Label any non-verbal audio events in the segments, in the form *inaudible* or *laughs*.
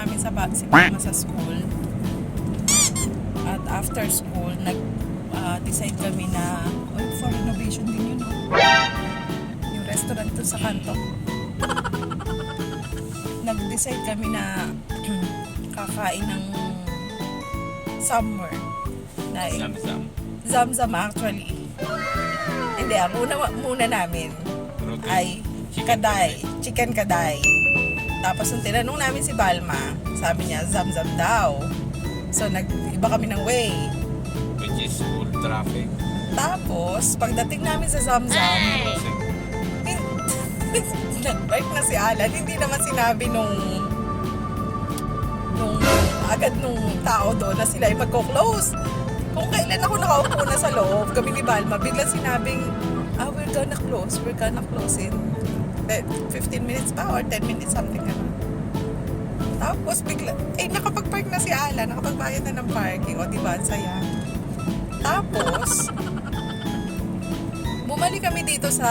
namin sa ba- si Mama sa school. At after school, *laughs* nag-decide kami na, oh, for renovation din yun, no? Yung restaurant doon sa kanto. Nag-decide kami na kakain ng somewhere. Na, Sam-sam. Zamzam actually. Hindi, ang una muna namin ay Chicken kaday, chicken kaday. Tapos nung tinanong namin si Balma, sabi niya zamzam daw. So nag-iba kami ng way. Which is full traffic. Tapos pagdating namin sa zamzam, *laughs* nag-break na si Alan. Hindi naman sinabi nung nung agad nung tao doon na sila ay magko-close. Kung kailan ako nakaupo na sa loob, kami ni Balma, bigla sinabing, ah, we're gonna close, we're gonna close eh, 15 minutes pa or 10 minutes, something ganun. Tapos bigla, eh nakapag-park na si Alan, nakapagbayad na ng parking, o diba, ang saya. Tapos, *laughs* bumalik kami dito sa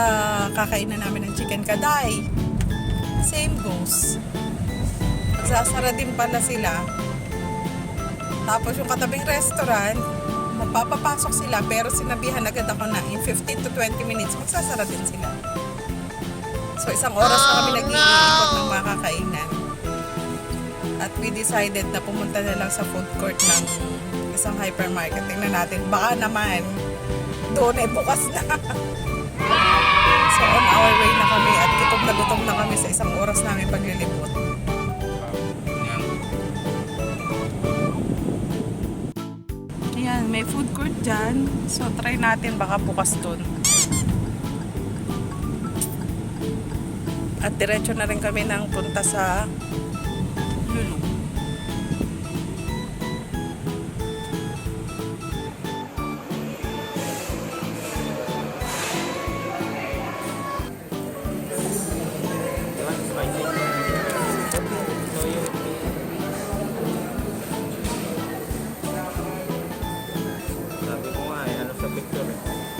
kakainan namin ng chicken kaday. Same goes. Magsasara din pala sila. Tapos yung katabing restaurant, magpapapasok sila pero sinabihan agad ako na in 15 to 20 minutes magsasara din sila. So isang oras na kami nag-iikot ng mga kakainan. At we decided na pumunta na lang sa food court ng isang hypermarket. Tingnan natin, baka naman doon ay bukas na. *laughs* so on our way na kami at gutom na gutom na kami sa isang oras namin paglilibot. Yan. Ayan, may food court dyan. So, try natin baka bukas dun. At diretso na rin kami ng punta sa Lulu. Sabi ko nga eh, ano sa picture eh.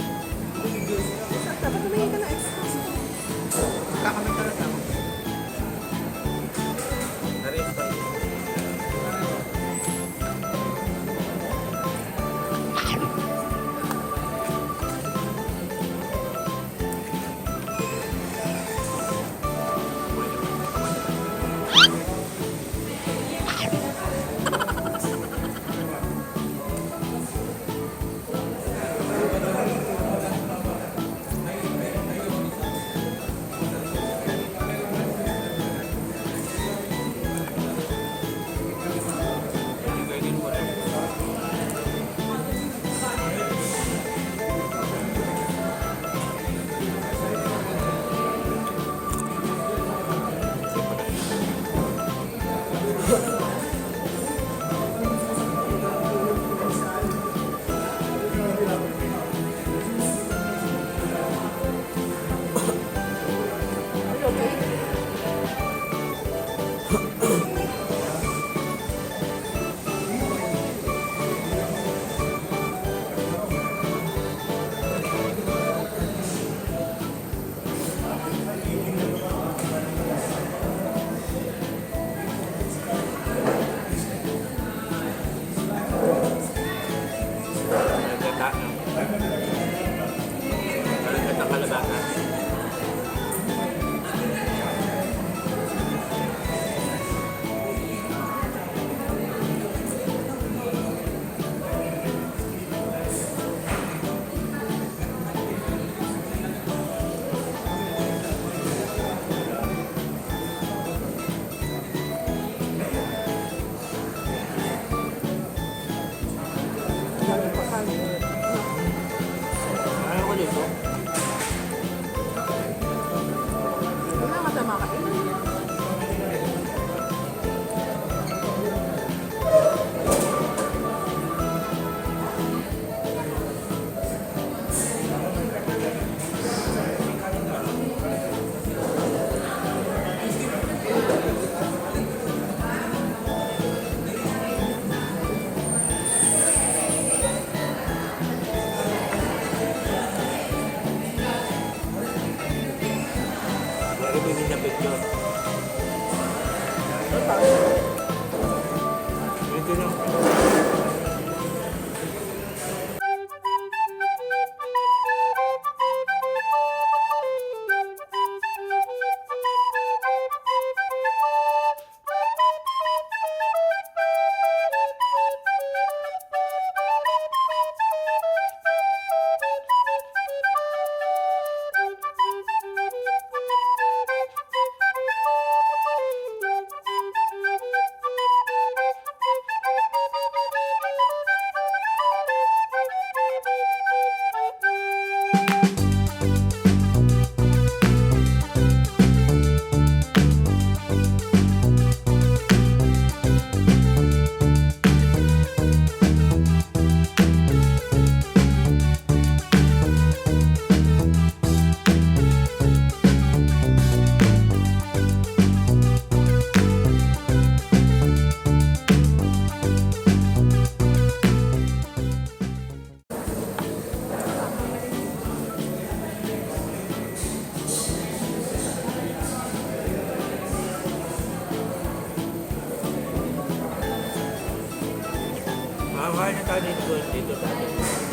他是他这个这个他这个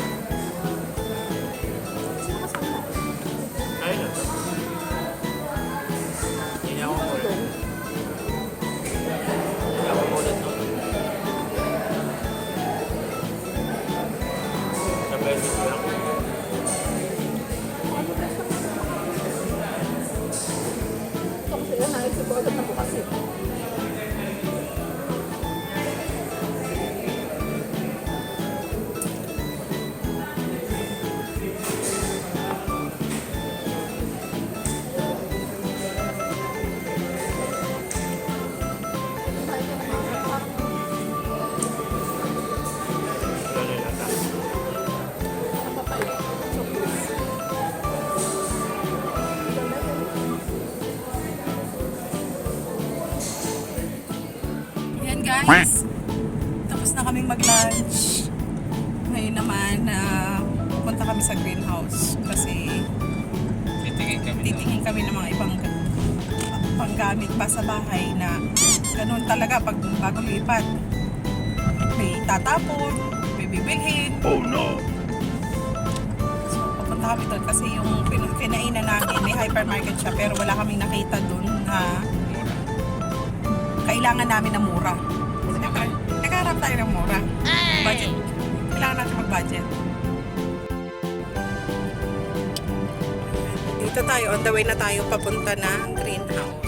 guys. Tapos na kaming mag-lunch. Ngayon naman, na pupunta kami sa greenhouse. Kasi Titingin kami. titingin kami ng mga ibang panggamit pa sa bahay na ganun talaga pag bago lipat. May tatapon, may bibilhin. Oh no! So, pupunta kami doon kasi yung pin- kinainan namin, may hypermarket siya pero wala kaming nakita doon na kailangan namin ng mura. Nagharap tayo ng mura. Budget. Kailangan natin mag-budget. Dito tayo, on the way na tayo papunta ng greenhouse.